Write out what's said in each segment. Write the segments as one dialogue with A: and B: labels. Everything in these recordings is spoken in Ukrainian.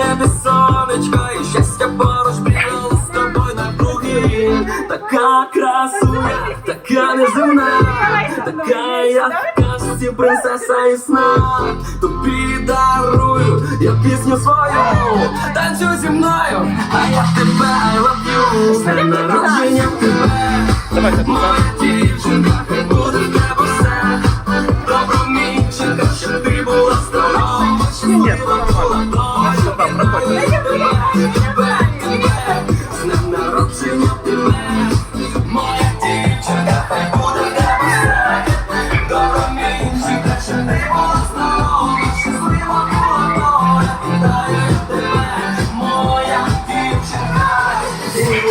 A: небі сонечко, і щастя поруч бігало з тобою на круги. Така красуня, така неземна, така я в принцеса і сна. Тобі дарую, я пісню свою, танцюй зі мною, а я тебе I love you. З днем народження тебе, моя дівчинка, буде в тебе все. Добромінчика, щоб ти була здорова, щаслива.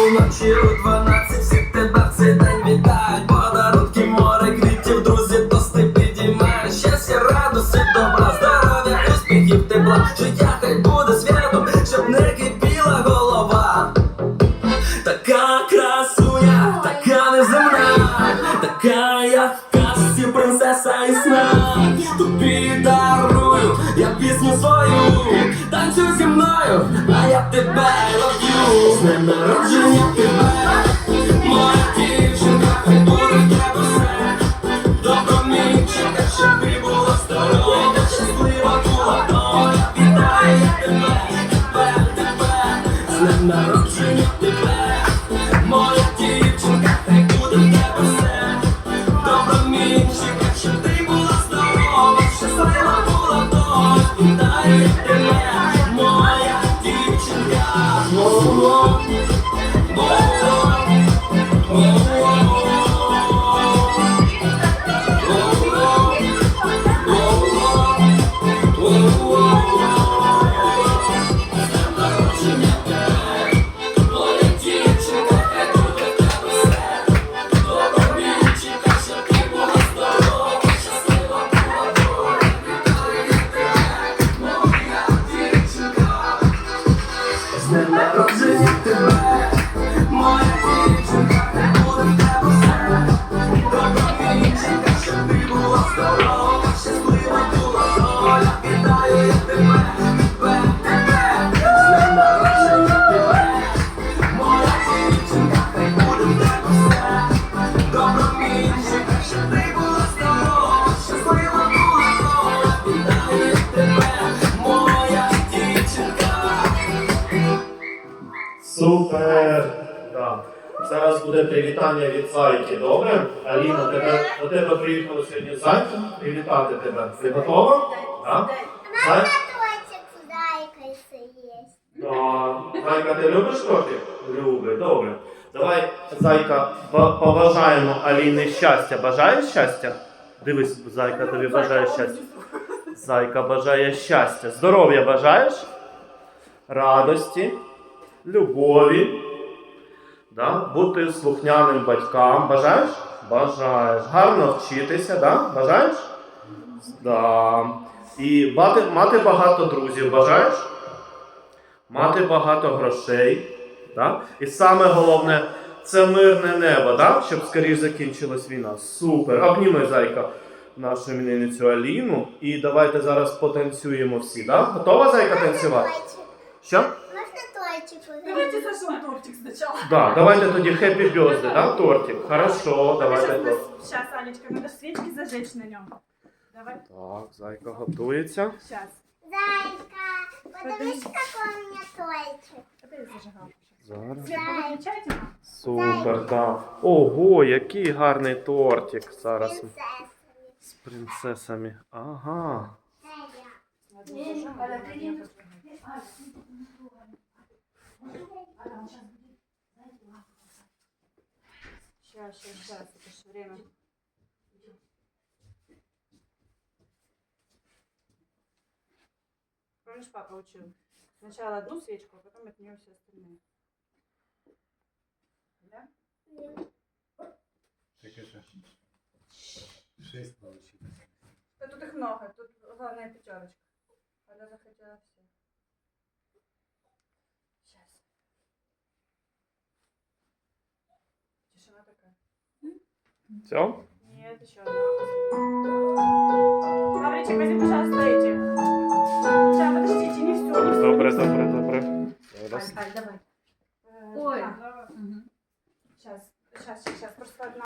A: Вночі у 12 всіх тебе в цей день вітають. Подарунки, море квітів, друзі, тости підіймають Щастя, радості, добра, здоров'я, успіхів, тепла. Життя хай буде щоб не кипіла Тобі дарую я пісню свою, танцюй зі мною, а я тебе I. З днем народження тебе, моя дівчинка, хай буде в тебе все. Добромінченка, щоб ти була здорова, щаслива була доля. Вітаю тебе, тебе, тебе, з днем народження Вітаю тебе,
B: Супер! Да. Зараз буде привітання від зайки, добре? Аліна, тебе, до тебе приїхала сьогодні зайка. Привітати тебе. Ти готова? Да? Зай...
C: Съесть.
B: Да. Зайка, ти любиш тортик? Любить, добре. Давай, зайка, побажаємо Аліни щастя. Бажаєш щастя? Дивись, зайка тобі бажає щастя. Зайка бажає щастя. Здоров'я бажаєш? Радості, любові. Да? Бути слухняним батькам. Бажаєш? Бажаєш. Гарно вчитися, да? Бажаєш? Да. І мати, мати багато друзів. Бажаєш? Мати багато грошей. Да? І саме головне це мирне небо, да? щоб скоріше закінчилась війна. Супер. Обніми зайка нашу іменинницю Аліну. І давайте зараз потанцюємо всі. Да? Готова зайка танцювати? Що?
D: Давайте зажжем тортик сначала.
B: Да, давайте тоді happy birthday, да, тортик. Хорошо, давайте.
D: Сейчас, сейчас, Алечка, надо свечки зажечь на нем. Давай,
B: Так, зайка готується.
D: сейчас.
C: Зайка, подивись, какой у меня тортик.
D: Это я зажигала.
B: Зараз.
D: Свет.
B: Супер, да. Ого, який гарний тортик зараз
C: Принцесса.
B: з принцесами. Ага.
D: Сейчас, сейчас, сейчас, это же время. Помнишь, папа учил? Сначала одну свечку, а потом от нее все остальные. Да?
E: Шесть получилось.
D: Да тут их много, тут главная пятерочка. Она захотела все. Тишина такая.
B: Все?
D: Нет, еще одна. Лавричек, возьми, пожалуйста, эти. Сейчас, подождите, не все, не все.
B: Добре, добре, добре. Зараз.
D: давай.